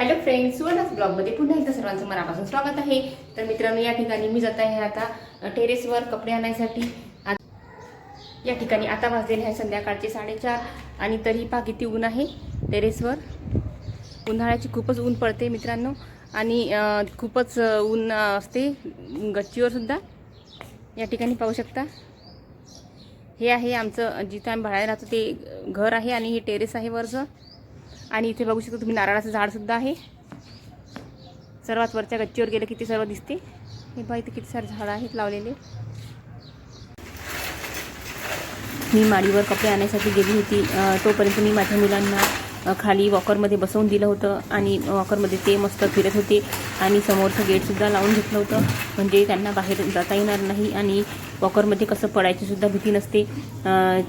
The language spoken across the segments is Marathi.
हॅलो फ्रेंड्स सुवर्णाच ब्लॉगमध्ये पुन्हा एकदा सर्वांचं मनापासून स्वागत आहे. तर मित्रांनो या ठिकाणी मी जात आहे आता टेरेसवर कपडे आणायसाठी. आ- या ठिकाणी आता वाजलेले आहे संध्याकाळचे साडेचार आणि तरी पहा किती ऊन आहे टेरेसवर उन्हाळ्याची खूपच ऊन पडते मित्रांनो आणि खूपच ऊन असते गच्चीवर सुद्धा. या ठिकाणी पाहू शकता. हे आहे आमचं जिथं आम्ही भाड्याने राहतो ते घर आहे आणि हे टेरेस आहे वरचं. आणि इथे बघू शकता तुम्ही नारळाचं झाडसुद्धा आहे. सर्वात वरच्या गच्चीवर गेलं की ते सर्व दिसते. हे बघा इथे किती सारे झाडं आहेत लावलेले. मी माडीवर कपडे आणण्यासाठी गेली होती. तोपर्यंत मी माझ्या मुलांना खाली वॉकरमध्ये बसवून दिलं होतं आणि वॉकरमध्ये ते मस्त फिरत होते आणि समोरचं गेटसुद्धा लावून घेतलं होतं. म्हणजे त्यांना बाहेर जाता येणार नाही आणि वॉकरमध्ये कसं पडायचीसुद्धा भीती नसते.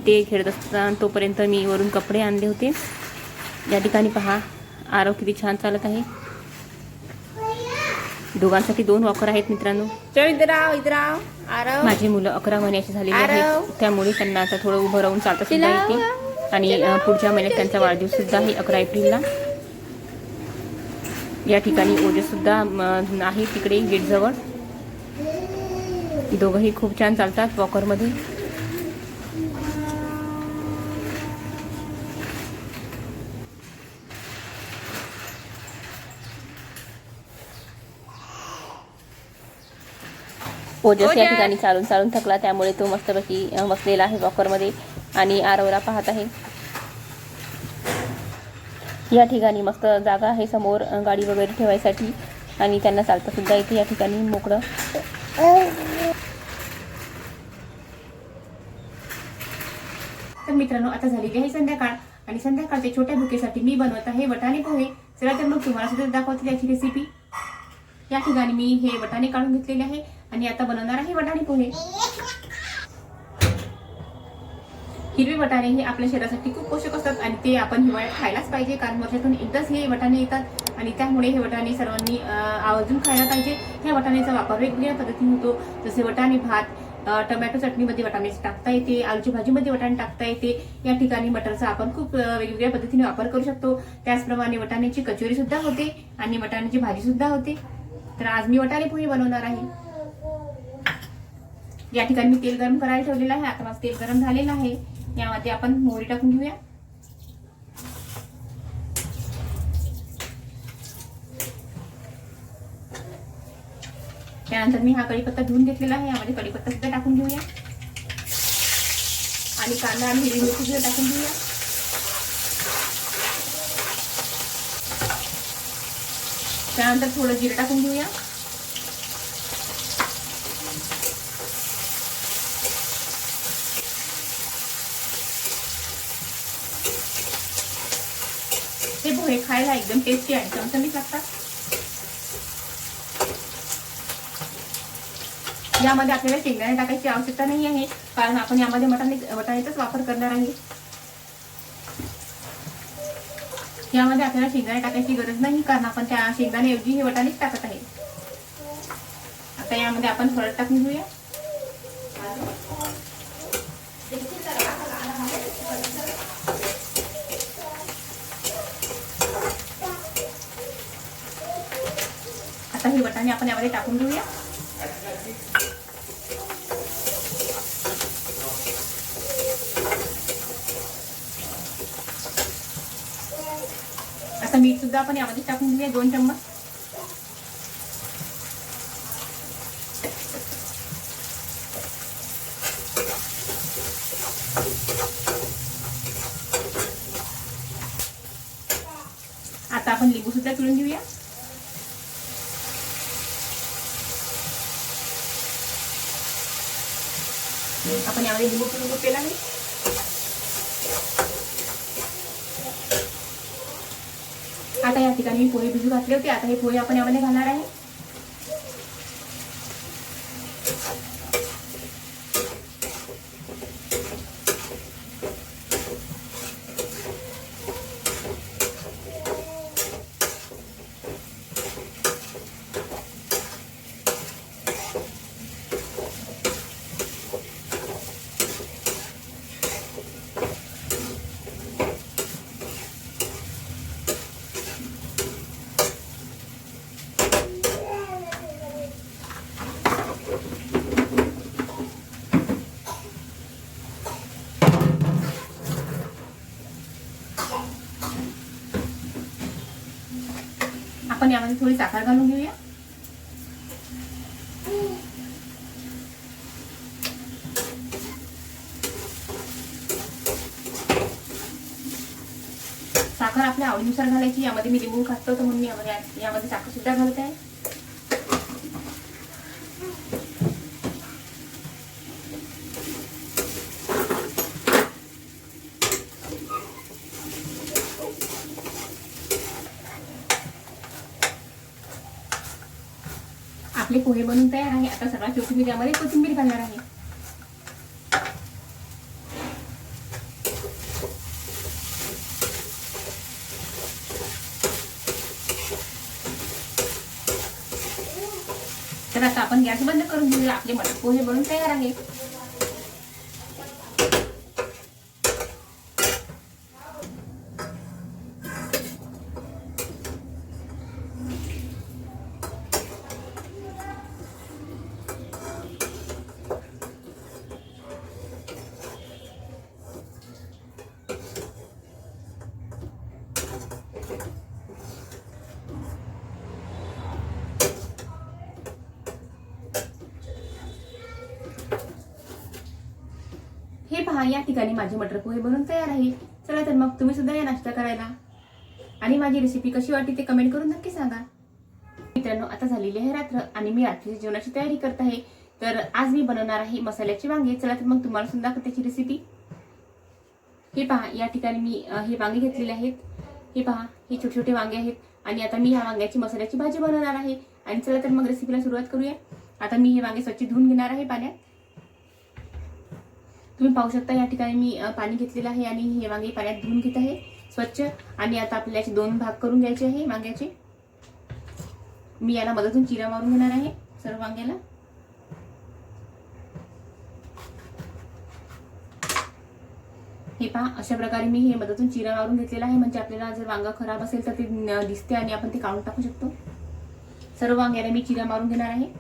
ते खेळत असताना तोपर्यंत मी वरून कपडे आणले होते. या ठिकाणी पहा आरव किती छान चालत आहे. दोघांसाठी दोन वॉकर आहेत मित्रांनो. माझी मुलं अकरा महिन्याची झालेली. आहेत. त्यामुळे त्यांना आता थोडं उभं राहून चालता सुद्धा. येते. आणि पुढच्या महिन्यात त्यांचा वाढदिवस सुद्धा आहे अकरा एप्रिलला. या ठिकाणी ओजे सुद्धा अं, आहे तिकडे गेटजवळ. दोघंही खूप छान चालतात वॉकरमध्ये ओजस या. ठिकाणी चालून चालून थकला त्यामुळे तो मस्तपैकी बसलेला आहे वॉकरमध्ये आणि आरवला पाहत आहे. या ठिकाणी मस्त जागा आहे समोर गाडी वगैरे ठेवायसाठी आणि त्यांना चालता सुद्धा येते या ठिकाणी मोकळं. तर मित्रांनो आता झालेली आहे संध्याकाळ आणि संध्याकाळच्या छोट्या भुकेसाठी मी बनवत आहे वटाणे पोहे चला तर मग तुम्हाला सुद्धा दाखवते त्याची रेसिपी या ठिकाणी मी हे वटाणे काढून घेतलेले आहे आणि आता बनवणार आहे वटाणे पोहे. हिरवे वटाणे हे आपल्या शरीरासाठी खूप पोषक असतात आणि ते आपण हिवाळ्यात खायलाच पाहिजे कारण वर्षातून एकदाच हे वटाणे येतात. आणि त्यामुळे हे वटाणे सर्वांनी आवर्जून खायला पाहिजे. ह्या वटाण्याचा वापर वेगवेगळ्या पद्धतीने होतो. जसे वटाणे भात टोमॅटो चटणीमध्ये वटाणे टाकता येते आलूची भाजीमध्ये वटाणे टाकता येते. या ठिकाणी मटरचा आपण खूप वेगवेगळ्या पद्धतीने वापर करू शकतो. त्याचप्रमाणे वटाण्याची कचोरी सुद्धा होते आणि वटाण्याची भाजी सुद्धा होते. तर आज मी वटाणे पोहे बनवणार आहे. या ठिकाणी मी तेल गरम करायला ठेवलेलं आहे. आता माझं तेल गरम झालेलं आहे. यामध्ये आपण मोहरी टाकून घेऊया. त्यानंतर मी हा कढीपत्ता धुवून घेतलेला आहे. यामध्ये कढीपत्ता सुद्धा टाकून घेऊया. आणि कांदा आणि हिरवी मिरची सुद्धा टाकून घेऊया. त्यानंतर थोडं जिरं टाकून घेऊया. हे भोळे खायला एकदम टेस्टी आणि चमचमीत लागतात. यामध्ये आपल्याला शेंगदाणे टाकायची आवश्यकता नाही आहे कारण आपण यामध्ये मटाने वटाण्याचाच वापर करणार आहे. यामध्ये आपल्याला शेंगदाणे टाकायची गरज नाही कारण आपण त्या शेंगदाण्याऐवजी हे वटाणेच टाकत आहे. आता यामध्ये आपण हळद टाकून घेऊया. आता हे वटाणे आपण यामध्ये टाकून घेऊया. आता मीठ सुद्धा आपण यामध्ये टाकून घेऊया दोन चम्मच आता आपण लिंबू सुद्धा पिळून घेऊया आपण यामध्ये लिंबू पिळून घेतलेला आहे आता या ठिकाणी पोहे भिजू घातले होते. आता हे पोहे आपण यामध्ये घालणार आहे. आपण यामध्ये थोडी साखर घालून घेऊया. साखर आपल्या आवडीनुसार घालायची. यामध्ये मी लिंबू खातो तर म्हणून मी यामध्ये यामध्ये साखर सुद्धा घालत. आहे आपले पोहे बनून तयार आहे. आता सगळा शेवटी मी त्यामध्ये कोथिंबीर घालणार आहे. तर आता आपण गॅस बंद करून घेऊया. आपले मटर पोहे बनून तयार आहे हे पहा या ठिकाणी माझे मटर पोहे बनून तयार आहे. चला तर मग तुम्ही सुद्धा या नाश्ता करायला. आणि माझी रेसिपी कशी वाटली ते कमेंट करून नक्की सांगा. मित्रांनो आता झालेली आहे रात्र आणि मी रात्रीच्या जेवणाची तयारी करत आहे. तर आज मी बनवणार आहे मसाल्याची वांगे. चला तर मग तुम्हाला सुद्धा त्याची रेसिपी हे पहा या ठिकाणी मी हे वांगे घेतलेले आहेत. हे पहा हे छोटे छोटे वांगे आहेत. आणि आता मी ह्या वांग्याची मसाल्याची भाजी बनवणार आहे. आणि चला तर मग रेसिपीला सुरुवात करूया. आता मी हे वांगे स्वच्छ धुवून घेणार आहे पाण्यात. तुम्ही पाहू शकता या ठिकाणी मी पाणी घेतलेलं आहे आणि हे वांगे पाण्यात धुवून घेत आहे स्वच्छ. आणि आता आपल्याला याचे दोन भाग करून घ्यायचे आहे वांग्याचे. मी याला मदतून चिरा मारून घेणार आहे सर्व वांग्याला. हे पहा अशा प्रकारे मी हे मदतून चिरा मारून घेतलेला आहे म्हणजे आपल्याला जर वांगा खराब असेल तर ते दिसते आणि आपण ते काढून टाकू शकतो. सर्व वांग्याला मी चिरा मारून घेणार आहे.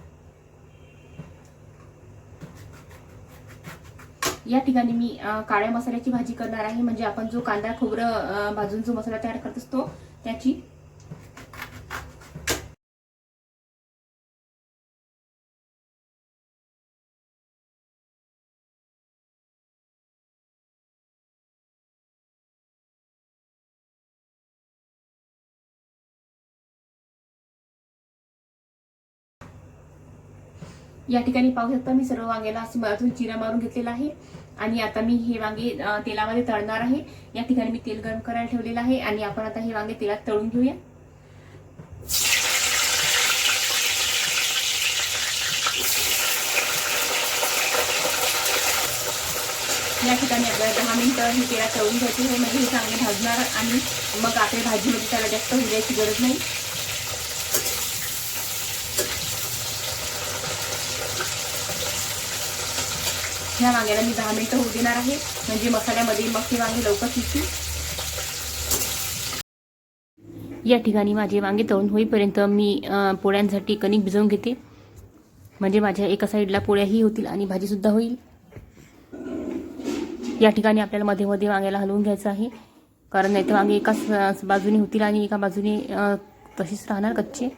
या ठिकाणी मी काळ्या मसाल्याची भाजी करणार आहे. म्हणजे आपण जो कांदा खोबरं भाजून जो मसाला तयार करत असतो त्याची या ठिकाणी पाहू शकता मी सर्व वांग्याला असं चिरा मारून घेतलेला आहे. आणि आता मी हे वांगे तेलामध्ये तळणार आहे. या ठिकाणी मी तेल गरम करायला ठेवलेलं आहे आणि आपण आता हे वांगे तेलात तळून घेऊया. या ठिकाणी आपल्याला दहा मिनिटं हे तेलात तळून घ्यायचे आहे. म्हणजे हे चांगले भाजणार आणि मग आपल्या भाजीमध्ये त्याला जास्त होऊ द्यायची गरज नाही. ह्या वांग्याला मी दहा मिनटं होऊ देणार आहे. म्हणजे मसाल्यामध्ये मग ते वांगे लवकर शिजतील. या ठिकाणी माझे वांगे तळून होईपर्यंत मी पोळ्यांसाठी कणिक भिजवून घेते. म्हणजे माझ्या एका साईडला पोळ्याही होतील आणि भाजीसुद्धा होईल. या ठिकाणी आपल्याला मध्ये मध्ये वांग्याला हलवून घ्यायचं आहे. कारण नाही तर वांगे एकाच बाजूने होतील आणि एका बाजूने तशीच राहणार कच्चे.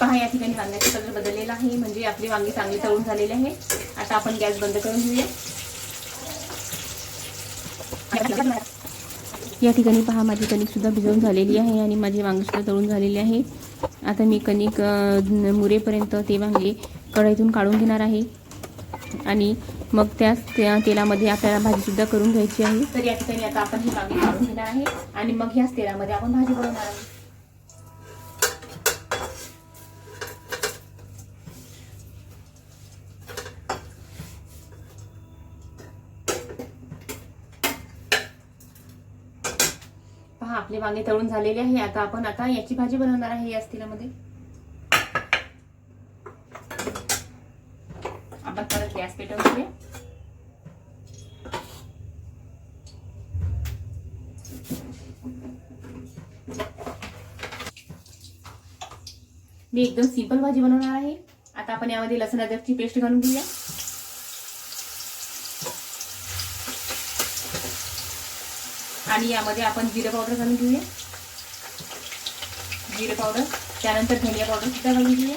पहा या ठिकाणी वांग्याचा कलर बदललेला आहे. म्हणजे आपली वांगी चांगली तळून झालेली आहे. आता आपण गॅस बंद करून घेऊया. या ठिकाणी पहा माझी कणिक सुद्धा भिजवून झालेली आहे आणि माझी वांगी सुद्धा तळून झालेली आहे. आता मी कणिक मुरेपर्यंत ते वांगे कढईतून काढून घेणार आहे. आणि मग त्याच त्या तेलामध्ये आपल्याला भाजीसुद्धा करून घ्यायची आहे. तर या ठिकाणी आता आपण ही वांगी काढून घेणार आहे. आणि मग ह्याच तेलामध्ये आपण भाजी बनवणार आहे पहा आपले वांगे तळून झालेले आहे. आता आपण आता याची भाजी बनवणार आहे याच तेलामध्ये आपण परत गॅस पेटवून मी एकदम सिंपल भाजी बनवणार आहे. आता आपण यामध्ये लसण अद्रकची पेस्ट घालून घेऊया. आणि यामध्ये आपण जिरे पावडर घालून घेऊया. जिरे पावडर त्यानंतर धनिया पावडर सुद्धा घालून घेऊया.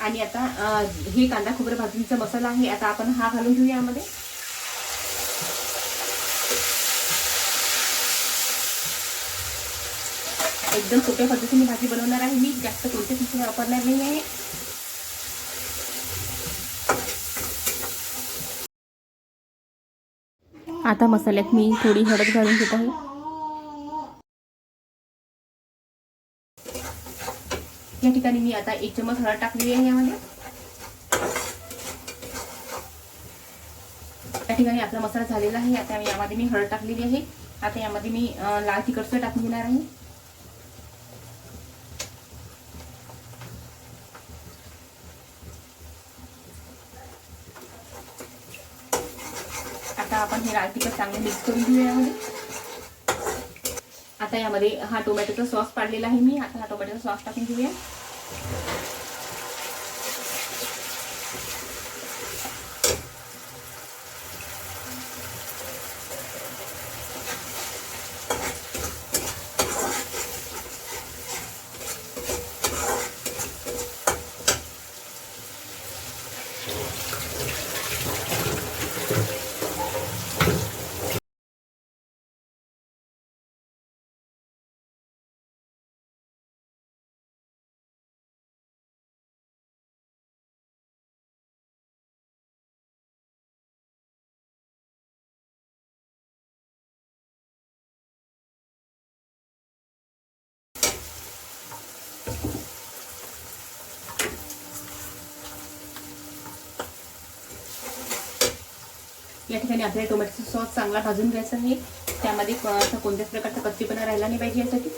आणि आता हे कांदा खोबरं भाजणीचा मसाला आहे आता आपण हा घालून घेऊया यामध्ये. एकदम सोप्या पद्धतीने भाजी बनवणार आहे मी जास्त कोणत्या मसाले वापरणार नाही आहे आता मसाल्यात मी थोडी हळद घालून घेत आहे. या ठिकाणी मी आता एक चमच हळद टाकलेली आहे यामध्ये. या ठिकाणी आपला मसाला झालेला आहे. आता यामध्ये मी हळद टाकलेली आहे. आता यामध्ये मी लाल तिखटचं टाकून घेणार आहे आता आपण हे लाल तिखट चांगले मिक्स करून घेऊया यामध्ये आता यामध्ये हा टोमॅटोचा सॉस पाडलेला आहे मी. आता हा टोमॅटोचा सॉस टाकून घेऊया. या ठिकाणी आपल्याला टोमॅटोचा सॉस चांगला भाजून घ्यायचा आहे त्यामध्ये असं कोणत्याच प्रकारचा कच्चीपणा राहिला नाही पाहिजे यासाठी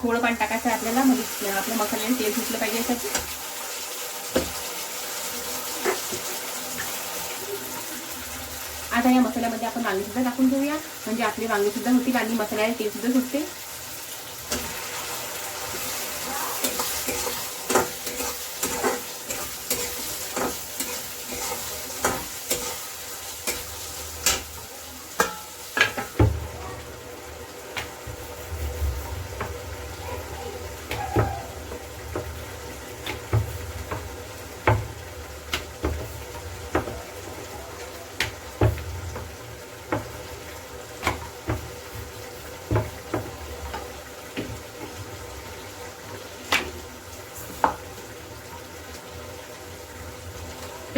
थोडं पाणी टाकायचं आहे आपल्याला म्हणजे आपल्या मसाल्याने तेल सुटलं पाहिजे यासाठी आता या मसाल्यामध्ये आपण वांगी सुद्धा टाकून घेऊया. म्हणजे आपले वांगी सुद्धा होतील आणि मसाल्याला तेल सुद्धा सुटते.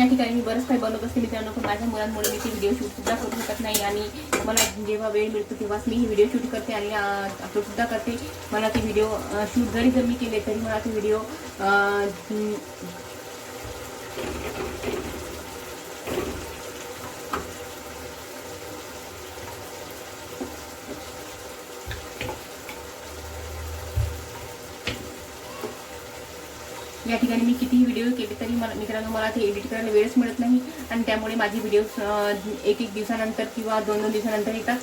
त्या ठिकाणी मी बरंच काही बनवत असते मित्रांनो पण माझ्या मुलांमुळे मी ते व्हिडिओ शूटसुद्धा करू शकत नाही आणि मला जेव्हा वेळ मिळतो तेव्हाच मी ही व्हिडिओ शूट करते आणि अपलोडसुद्धा करते. मला ते व्हिडिओ शूट जरी जर मी केले तरी मला ते व्हिडिओ या ठिकाणी मी कितीही व्हिडिओ केले तरी मला मित्रांनो मला ते एडिट करायला वेळच मिळत नाही. आणि त्यामुळे माझे व्हिडिओ एक एक दिवसानंतर किंवा दोन दोन दिवसानंतर येतात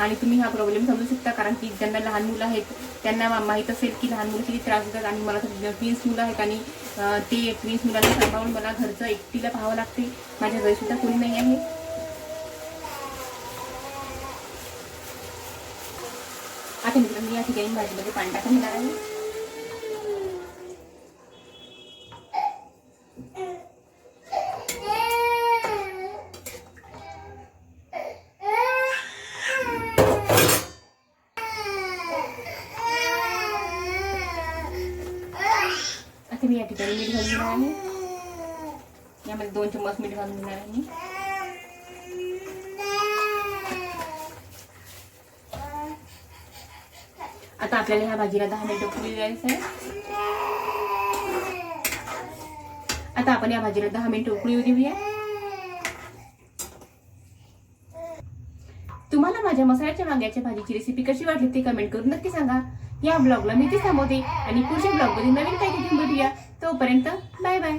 आणि तुम्ही हा प्रॉब्लेम समजू शकता कारण की ज्यांना लहान मुलं आहेत त्यांना माहीत असेल की लहान मुलं किती त्रास होतात आणि मला तर ट्विन्स मुलं आहेत आणि ते ट्विन्स मुलांना सांभाळून मला घरचं एकटीला पाहावं लागते. माझ्या घरीसुद्धा कोणी नाही आहे. आता मित्रांनो या ठिकाणी भाजीमध्ये पाणी टाकून घेणार आहे. मी आता आपल्याला ह्या भाजीला दहा मिनिटं फुली द्यायचं आहे. आता आपण या भाजीला दहा मिनिटं उकळी देऊया. तुम्हाला माझ्या मसाल्याच्या वांग्याच्या भाजीची रेसिपी कशी वाटली ते कमेंट करून नक्की सांगा. या ब्लॉगला मी ते थांबवते आणि पुढच्या ब्लॉगमध्ये नवीन काही घेऊन भेटूया. तोपर्यंत बाय बाय